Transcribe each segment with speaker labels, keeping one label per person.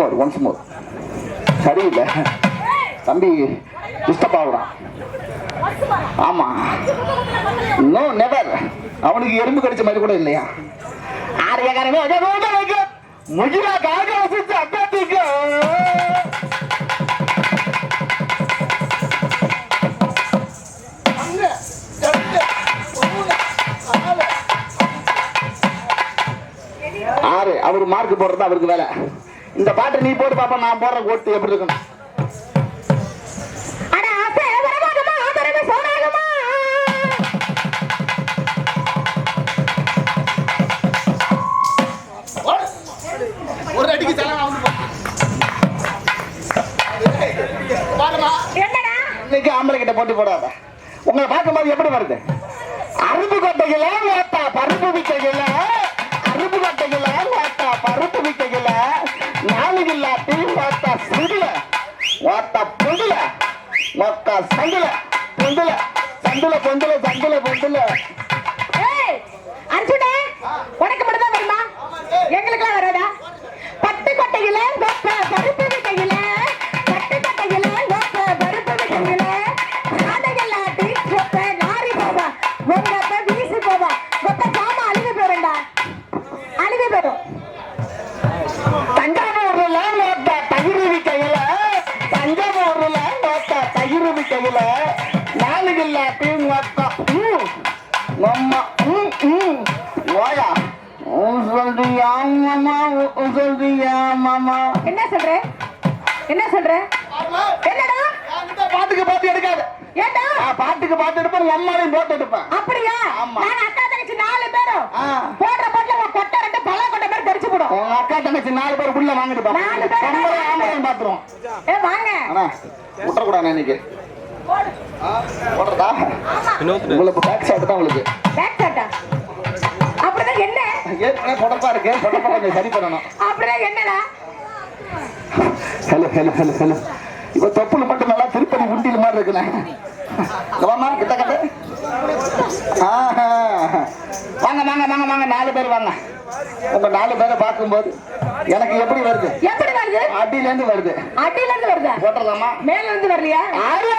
Speaker 1: மோர் once more சரியில்லை. தம்பி disturb ஆகுறான். ஆமா. நோ நெவர் அவனுக்கு எறும்பு கடிச்ச மாதிரி கூட இல்லையா? ஆரியக்காரமே முகிலா காக வசிச்சு அட்டாட்டிக்கு ஆறு அவர் மார்க் போடுறது அவருக்கு வேலை. இந்த பாட்டை நீ போட்டு பாப்பா நான் போடுற ஓட்டு எப்படி இருக்கணும் ஒரு அடிக்கு
Speaker 2: என்னடா?
Speaker 1: இன்னைக்கு ஆம்பளை கிட்ட போட்டி போடாத. உங்களை பார்க்கும்போது எப்படி வருது? அருப்பு கொட்டைகள பருப்பு விக்கைகள சந்துல பொந்துல சந்துல பொந்துல
Speaker 2: ஏய் அர்ஜுனே உனக்கு மட்டும் தான் வருமா எங்களுக்குலாம் வராதா? பட்டு கொட்டையில பருப்பு
Speaker 1: அம்மா ம் ம். ஓயா உன் சொல்றியா மாமா? சொல்றியா மாமா?
Speaker 2: என்ன சொல்ற? என்ன சொல்ற? என்னடா?
Speaker 1: பாட்டுக்கு பாட்டு எடுக்காத.
Speaker 2: ஏண்டா?
Speaker 1: பாட்டுக்கு பாட்டு எடுப்பேன் அம்மாவையும் போட்டு எடுப்பேன்.
Speaker 2: அப்படியா. நான் அக்கா தங்கச்சி நாலு பேரும்.
Speaker 1: ஆ.
Speaker 2: போடுற போட்டுல ஒரு கொட்டை ரெண்டு பழ கொட்டை மாதிரி தெரிச்சு போடும்.
Speaker 1: உங்க அக்கா தங்கச்சி நாலு பேர் உள்ள வாங்கிட்டு
Speaker 2: நாலு பேர்
Speaker 1: பாப்போம் ஆம்பளையும் பாத்துருவோம்.
Speaker 2: ஏ வாங்க.
Speaker 1: அண்ணா விட்டுறக்கூடாது இன்னைக்கு போடுறதா? உங்களுக்கு பேக் ஷாட் தான் உங்களுக்கு.
Speaker 2: பேக் சாட்டா அப்படிதான் என்ன?
Speaker 1: ஏற்கனவே புடப்பா இருக்கு. புடப்பா கொஞ்சம் சரி பண்ணணும்.
Speaker 2: அப்படிதான் என்னடா?
Speaker 1: Hello hello hello hello. இப்போ தொப்புல மட்டும் நல்லா திருப்பதி உண்டியில் மாதிரி இருக்குண்ணே. வாமா கிட்ட கட்டு. ஆஹா. வாங்க வாங்க வாங்க வாங்க. நாலு பேர் வாங்க. உங்க நாலு பேரை பார்க்கும்போது எனக்கு எப்படி வருது?
Speaker 2: எப்படி வருது?
Speaker 1: அடியில இருந்து வருது.
Speaker 2: அடியில இருந்து வருதா?
Speaker 1: போட்டுடலாமா
Speaker 2: மேல இருந்து வரலையா
Speaker 1: ஆரியா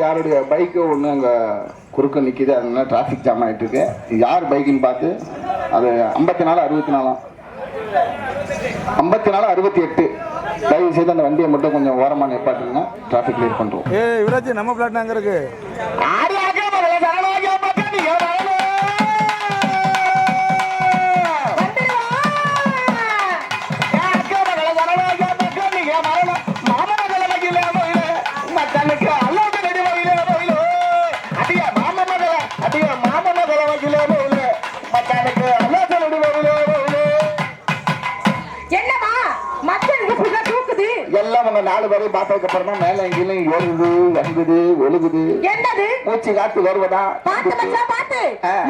Speaker 1: யாருடைய பைக்கு ஒன்று அங்கே குறுக்க நிற்கிது அதனால டிராஃபிக் ஜாம் ஆகிட்டு இருக்கு யார் பைக்குன்னு பார்த்து அது ஐம்பத்தி நாலு அறுபத்தி நாலாம் ஐம்பத்தி நாலு அறுபத்தி எட்டு. தயவு செய்து அந்த வண்டியை மட்டும் கொஞ்சம் ஓரமாக நிப்பாட்டுங்கன்னா டிராஃபிக் கிளியர் பண்ணுறோம்
Speaker 3: ஏ யுவராஜ் நம்ம பிளாட் அங்க இருக்கு?
Speaker 1: எல்லாம் உங்க நாலு பேரையும் பார்த்ததுக்கு அப்புறம் தான் மேல எங்கேயும் ஏறுது வங்குது ஒழுகுது.
Speaker 2: என்னது?
Speaker 1: மூச்சு காத்து வருவதா?
Speaker 2: பாத்து மச்சான் பாத்து.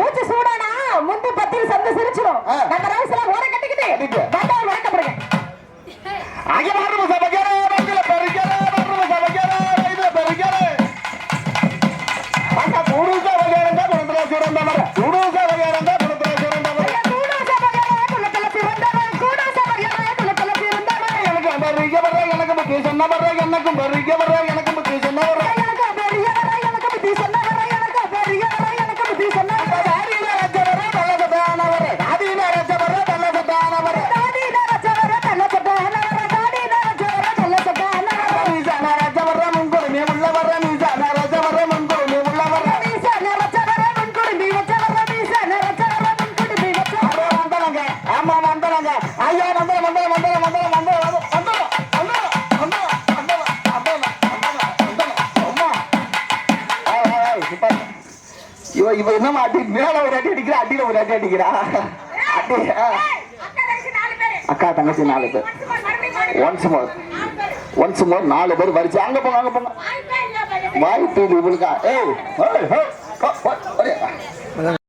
Speaker 2: மூச்சு சூடானா முந்து பத்தில் சந்து சிரிச்சிடும். நம்ம எல்லாம் ஓர கட்டிக்கிட்டு. வந்தவன் வணக்கப்படுங்க
Speaker 1: அங்கே சமைக்கிற வருக வர எனக்கும் சொன்ன வர எனக்கும் வருக வர எனக்கும் இவ இவ என்னமா அடி மேல ஒரு அடி அடிக்கிறா அடியில ஒரு அடி அடிக்கிறா அடி
Speaker 2: அக்கா தங்கச்சி நாலு பேரு.
Speaker 1: Once more. ஒன்ஸ் மோர் நாலு பேர் வரிச்சு அங்க போங்க அங்க போங்க
Speaker 2: வாய்ப்பே.
Speaker 1: வாய்ப்பு இவளுக்கா ஏய்.